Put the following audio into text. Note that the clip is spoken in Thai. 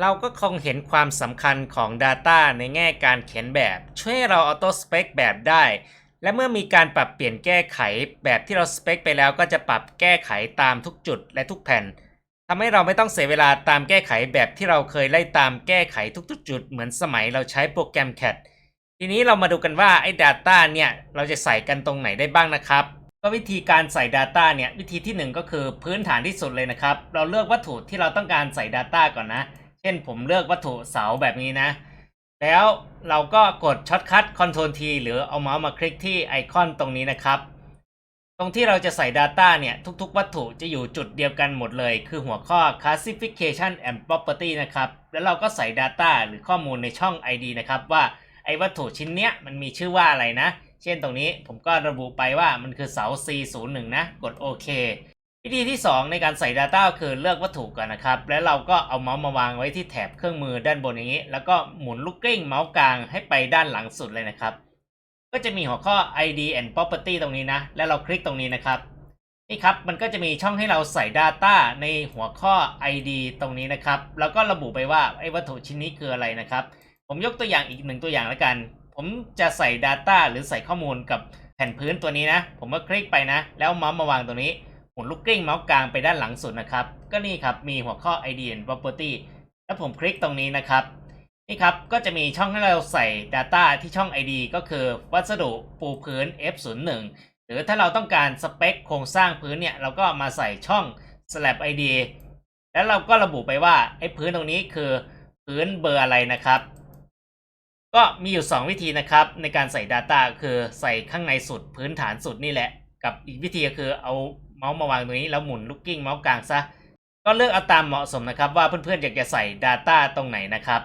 เราก็คงเห็นความสำคัญของ Data ในแง่การเขียนแบบ ช่วยเราออโต้สเปคแบบได้ และเมื่อมีการปรับเปลี่ยนแก้ไขแบบที่เราสเปคไปแล้วก็จะปรับแก้ไขตามทุกจุดและทุกแผ่นทำให้เราไม่ต้องเสียเวลาตามแก้ไขแบบที่เราเคยไล่ตามแก้ไขทุกๆจุดเหมือนสมัยเราใช้โปรแกรม CAD ทีนี้เรามาดูกันว่าไอ้ Data เนี่ยเราจะใส่กันตรงไหนได้บ้างนะครับก็วิธีการใส่ Data เนี่ยวิธีที่หนึ่งก็คือพื้นฐานที่สุดเลยนะครับ เราเลือกวัตถุที่เราต้องการใส่ Data ก่อนนะ เช่นผมเลือกวัตถุเสาแบบนี้นะ แล้วเราก็กดช็อตคัท Ctrl T หรือเอาเมาส์มาคลิกที่ไอคอนตรงนี้นะครับ ตรงที่เราจะใส่ Data เนี่ย ทุกๆ วัตถุจะอยู่จุดเดียวกันหมดเลย คือหัวข้อ Classification and Property นะครับ แล้วเราก็ใส่ Data หรือข้อมูลในช่อง ID นะครับว่าไอ้วัตถุชิ้นเนี้ยมันมีชื่อว่าอะไรนะ เช่นตรงนี้ผมก็ระบุไปว่ามันคือเสา C01 นะ กดโอเค วิธีที่ 2 ในการใส่ Data คือเลือกวัตถุก่อนนะครับ แล้วเราก็เอาเมาส์มาวางไว้ที่แถบเครื่องมือด้านบนอย่างนี้ แล้วก็หมุนลูกกลิ้งเมาส์กลางให้ไปด้านหลังสุดเลยนะครับ ก็จะมีหัวข้อ ID and Property ตรงนี้นะ แล้วเราคลิกตรงนี้นะครับ นี่ครับ มันก็จะมีช่องให้เราใส่ Data ในหัวข้อ ID ตรงนี้นะครับ แล้วก็ระบุไปว่าไอ้วัตถุชิ้นนี้คืออะไรนะครับ ผมยกตัวอย่างอีกหนึ่งตัวอย่างแล้วกัน ผมจะใส่ Data หรือใส่ข้อมูลกับแผ่นพื้นตัวนี้นะ ผมก็คลิกไปนะ แล้วเมาส์มาวางตรงนี้ หมุนลูกกลิ้งเมาส์กลางไปด้านหลังสุดนะครับ ก็นี่ครับมีหัวข้อ ID and Property แล้วผมคลิกตรงนี้นะครับ นี่ครับก็จะมีช่องให้เราใส่ Data ที่ช่อง ID ก็คือวัสดุปูพื้น F01 หรือถ้าเราต้องการสเปคโครงสร้างพื้นเนี่ย เราก็มาใส่ช่อง slab ID แล้วเราก็ระบุไปว่าไอ้พื้นตรงนี้คือพื้นเบอร์อะไรนะครับ ก็มีอยู่ 2 วิธีนะครับ ในการใส่ Data คือใส่ข้างในสุดพื้นฐานสุดนี่แหละ กับอีกวิธีก็คือเอา เมาส์มาวางตรงนี้แล้วหมุนลูกกิ้งเมาส์กลางซะก็เลือกเอาตามเหมาะสมนะครับว่าเพื่อนๆอยากจะใส่ Data ตรงไหนนะครับ